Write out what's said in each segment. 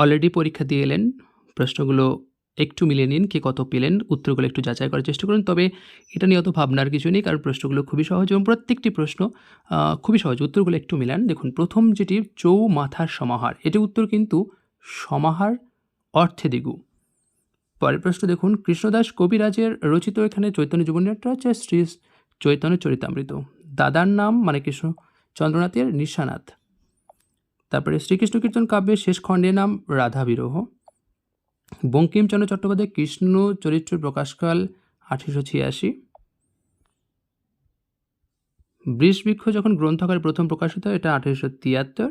Already পরীক্ষা দিয়ে এলেন। প্রশ্নগুলো একটু মিলিয়ে নিন, কে কত পেলেন, উত্তরগুলো একটু যাচাই করার চেষ্টা করুন। তবে এটা নিয়ে অত ভাবনার কিছু নেই, কারণ প্রশ্নগুলো খুবই সহজ এবং প্রত্যেকটি প্রশ্ন খুবই সহজ। উত্তরগুলো একটু মিলান। দেখুন, প্রথম যেটি চৌ মাথার সমাহার। এটি উত্তর কিন্তু সমাহার অর্থে দিগু। পরের প্রশ্ন দেখুন, কৃষ্ণদাস কবিরাজের রচিত এখানে চৈতন্য জীবনীটা হচ্ছে শ্রী চৈতন্য চরিতামৃত। দাদার নাম মানে কৃষ্ণ চন্দ্রনাথের নিশানাথ। তারপরে শ্রীকৃষ্ণ কীর্তন কাব্যের শেষ খণ্ডের নাম রাধা বিরহ বঙ্কিমচন্দ্র চট্টোপাধ্যায় কৃষ্ণ চরিত্র প্রকাশকাল আঠেরোশো ছিয়াশি। বৃষবৃক্ষ যখন গ্রন্থকারে প্রথম প্রকাশিত এটা আঠেরোশো তিয়াত্তর।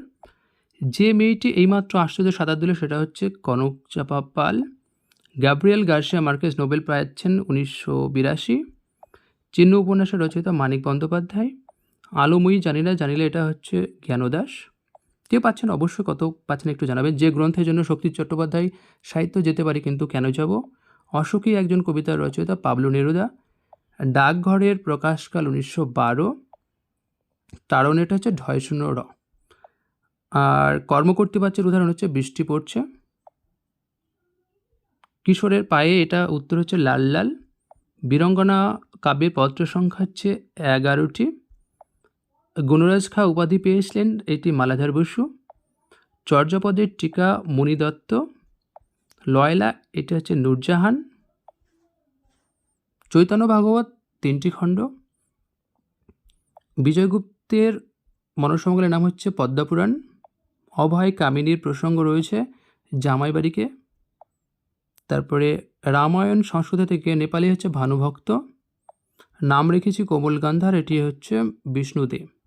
যে মেয়েটি এইমাত্র আশ্চর্য সাঁতার দিল, সেটা হচ্ছে Kanak Chapa Pal. Gabriel Garcia Marquez Nobel পাচ্ছেন উনিশশো বিরাশি। চিহ্ন উপন্যাসের রচয়িতা মানিক বন্দ্যোপাধ্যায়। আলোময়ী জানি না জানিলে এটা হচ্ছে জ্ঞানদাস। কে পাচ্ছেন অবশ্যই কত পাচ্ছেন একটু জানাবেন। যে গ্রন্থের জন্য শক্তি চট্টোপাধ্যায় সাহিত্য যেতে পারি কিন্তু কেন যাব? অশোকী একজন কবিতার রচয়িতা পাবলু নেরুদা। ডাকঘরের প্রকাশকাল উনিশশো বারো। তারণ এটা হচ্ছে ঢয় শূন্য র। আর কর্মকর্তৃপাচ্যের উদাহরণ হচ্ছে বৃষ্টি পড়ছে। কিশোরের পায়ে এটা উত্তর হচ্ছে লাল লাল। বীরঙ্গনা কাব্যের পত্র সংখ্যা হচ্ছে এগারোটি। গুণরাজ খা উপাধি পেয়েছিলেন এটি মালাধার বসু। চর্যাপদের টিকা মণি দত্ত। লয়লা, এটা হচ্ছে নূরজাহান। চৈতন্য ভাগবত তিনটি খণ্ড। বিজয়গুপ্তের মনসমঙ্গলের নাম হচ্ছে পদ্মাপুরাণ। অভয় কামিনীর প্রসঙ্গ রয়েছে জামাইবাড়িকে। তারপরে রামায়ণ সংস্কৃত থেকে নেপালি হচ্ছে ভানুভক্ত। নাম রেখেছি কোমল গান্ধার, এটি হচ্ছে বিষ্ণুদেব।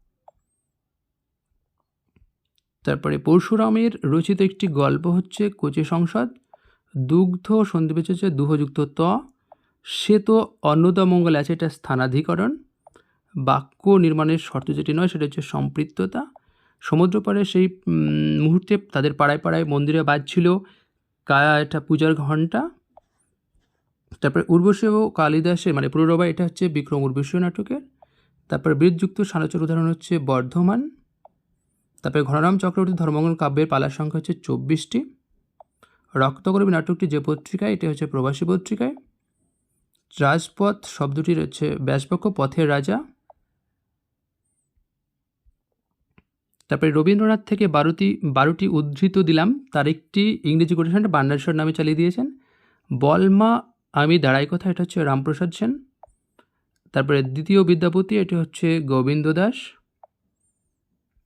তারপরে পরশুরামের রচিত একটি গল্প হচ্ছে কোচে সংসদ, দুগ্ধ সন্ধিবেচ হচ্ছে দুহযুক্ত ত, সে তো অন্নদামঙ্গল আছে এটা স্থানাধিকরণ, বাক্য নির্মাণের শর্ত যেটি নয় সেটা হচ্ছে সম্পৃক্ততা, সমুদ্র পাড়ে সেই মুহূর্তে তাদের পাড়ায় পাড়ায় মন্দিরে বাজছিল কায়া এটা পূজার ঘণ্টা, তারপরে উর্বশী ও কালিদাসের মানে পুরোরবা এটা হচ্ছে বিক্রম উর্বশী নাটকের, তারপরে বৃদ্ধযুক্ত সালোচর উদাহরণ হচ্ছে বর্ধমান তারপরে ঘনরাম চক্রবর্তী ধর্মঙ্গল কাব্যের পালার সংখ্যা হচ্ছে চব্বিশটি। রক্তকরবী নাটকটি যে পত্রিকায়, এটি হচ্ছে প্রবাসী পত্রিকায়। রাজপথ শব্দটি রয়েছে ব্যাসপক্ষ, পথের রাজা। তারপরে রবীন্দ্রনাথ থেকে বারোটি বারোটি উদ্ধৃত দিলাম। তার একটি ইংরেজি কোটেশনটা বান্ডারশ্বর নামে চালিয়ে দিয়েছেন। বলমা আমি দাঁড়াই কথা এটা হচ্ছে রামপ্রসাদ সেন। তারপরে দ্বিতীয় বিদ্যাপতি, এটি হচ্ছে গোবিন্দ দাস।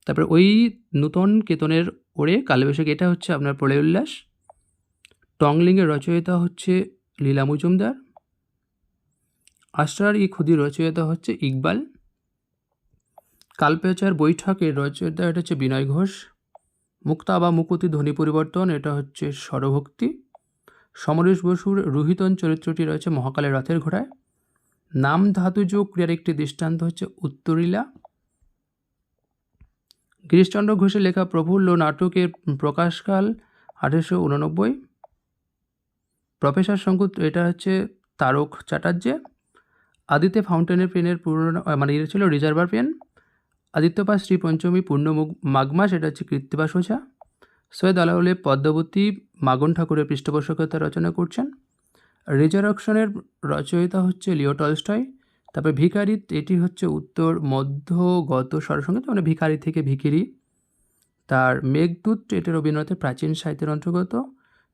তারপরে ওই নূতন কেতনের ওড়ে কালবৈশাখ এটা হচ্ছে আপনার প্রলয় উল্লাস। টংলিংয়ের রচয়িতা হচ্ছে লীলা মজুমদার। আশরার ই ক্ষুদির রচয়িতা হচ্ছে ইকবাল। কালপেচার বৈঠকের রচয়িতা, এটা হচ্ছে বিনয় ঘোষ। মুক্তা বা মুকুতি ধ্বনি পরিবর্তন, এটা হচ্ছে স্বরভক্তি। সমরেশ বসুর রোহিতন চরিত্রটি রয়েছে মহাকালের রথের ঘোড়ায়। নাম ধাতুজ ক্রিয়ার একটি দৃষ্টান্ত হচ্ছে উত্তরীলা গিরিশচন্দ্র ঘোষের লেখা প্রফুল্ল নাটকের প্রকাশকাল আঠেরোশো উননব্বই। প্রফেসর শঙ্কুত, এটা হচ্ছে তারক চ্যাটার্যে আদিত্য ফাউন্টেনের পেনের পুরনো মানে এটা ছিল রিজার্ভার পেন। আদিত্যপা শ্রী পঞ্চমী পূর্ণ মাঘমা সেটা হচ্ছে কৃত্তিবাস ওঝা সৈয়দ আলাউলে পদ্মাবতী মাগন ঠাকুরের পৃষ্ঠপোষকতা রচনা করছেন। রিজারকশনের রচয়িতা হচ্ছে লিও টলস্টয়। তারপরে ভিখারি, এটি হচ্ছে উত্তর মধ্যগত স্বরসঙ্গীত মানে ভিখারি থেকে ভিখিরি। তার মেঘদূত এটা রবীন্দ্রনাথের প্রাচীন সাহিত্যের অন্তর্গত।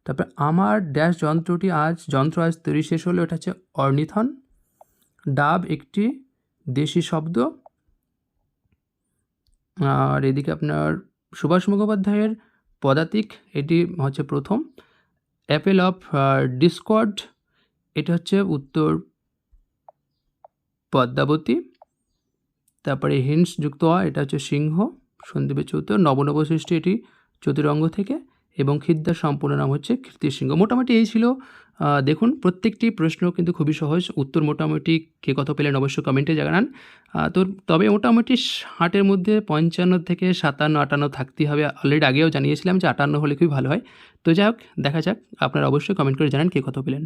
তারপরে আমার ড্যাশ যন্ত্রটি আজ, যন্ত্র আজ তৈরি শেষ হলো, এটা হচ্ছে অর্নিথন। ডাব একটি দেশি শব্দ। আর এদিকে আপনার সুভাষ মুখোপাধ্যায়ের পদাতিক, এটি হচ্ছে প্রথম। অ্যাপেল অফ ডিসকর্ড এটা হচ্ছে উত্তর পদ্মাবতী, তারপরে হিন্স যুক্ত অ এটা হচ্ছে সিংহ সন্দীপের চৌত্র নবনব সৃষ্টি এটি চতুরঙ্গ থেকে, এবং খিদ্দার সম্পূর্ণ নাম হচ্ছে কীর্তিসিংহ মোটামুটি এই ছিল দেখুন, প্রত্যেকটি প্রশ্ন কিন্তু খুবই সহজ, উত্তর মোটামুটি কে কত পেলেন অবশ্যই কমেন্টে জানান। তো তবে মোটামুটি ষাটের মধ্যে পঞ্চান্ন থেকে সাতান্ন, আটান্ন থাকতেই হবে। অলরেডি আগেও জানিয়েছিলাম যে আটান্ন হলে খুবই ভালো হয়। তো যাই হোক, দেখা যাক, আপনারা অবশ্যই কমেন্ট করে জানান কে কত পেলেন।